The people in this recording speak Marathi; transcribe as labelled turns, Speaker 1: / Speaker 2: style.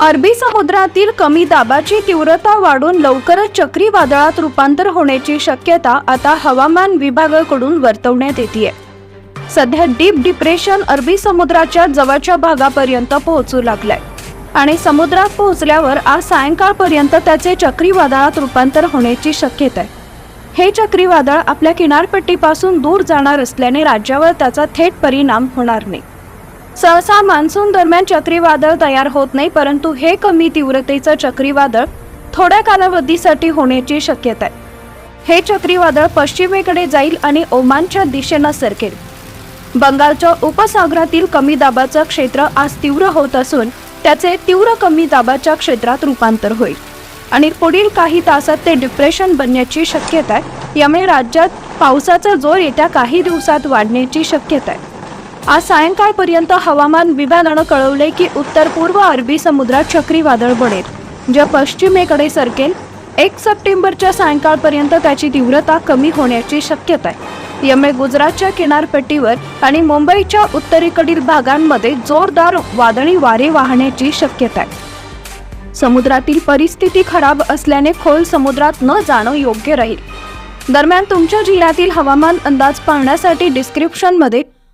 Speaker 1: अरबी समुद्रातील कमी दाबाची तीव्रता वाढून लवकरच चक्रीवादळात रूपांतर होण्याची शक्यता आता हवामान विभागाकडून वर्तवण्यात येते सध्या डीप डिप्रेशन अरबी समुद्राच्या जवळच्या भागापर्यंत पोहोचू लागलाय. आणि समुद्रात पोहोचल्यावर आज सायंकाळपर्यंत त्याचे चक्रीवादळात रूपांतर होण्याची शक्यता आहे. हे चक्रीवादळ आपल्या किनारपट्टीपासून दूर जाणार असल्याने राज्यावर त्याचा थेट परिणाम होणार नाही. सहसा मान्सून दरम्यान चक्रीवादळ तयार होत नाही परंतु हे कमी तीव्रतेचं चक्रीवादळ थोड्या कालावधीसाठी होण्याची शक्यता आहे. हे चक्रीवादळ पश्चिमेकडे जाईल आणि ओमानच्या दिशेनं सरकेल. बंगालच्या उपसागरातील कमी दाबाचं क्षेत्र आज तीव्र होत असून त्याचे तीव्र कमी दाबाच्या क्षेत्रात रूपांतर होईल. आणि पुढील काही तासात ते डिप्रेशन बनण्याची शक्यता आहे यामुळे राज्यात पावसाचा जोर येत्या काही दिवसात वाढण्याची शक्यता आहे. आज सायंकाळपर्यंत हवामान विभागानं कळवले की उत्तर पूर्व अरबी समुद्रात चक्रीवादळ बनेल जे पश्चिमेकडे सरकेल. एक सप्टेंबरच्या सायंकाळपर्यंत त्याची तीव्रता कमी होण्याची शक्यता आहे यामुळे गुजरातच्या किनारपट्टीवर आणि मुंबईच्या उत्तरेकडील भागांमध्ये जोरदार वादळी वारे वाहण्याची शक्यता आहे समुद्रातील परिस्थिती खराब असल्याने खोल समुद्रात न जाणं योग्य राहील. दरम्यान तुमच्या जिल्ह्यातील हवामान अंदाज पाहण्यासाठी डिस्क्रिप्शनमध्ये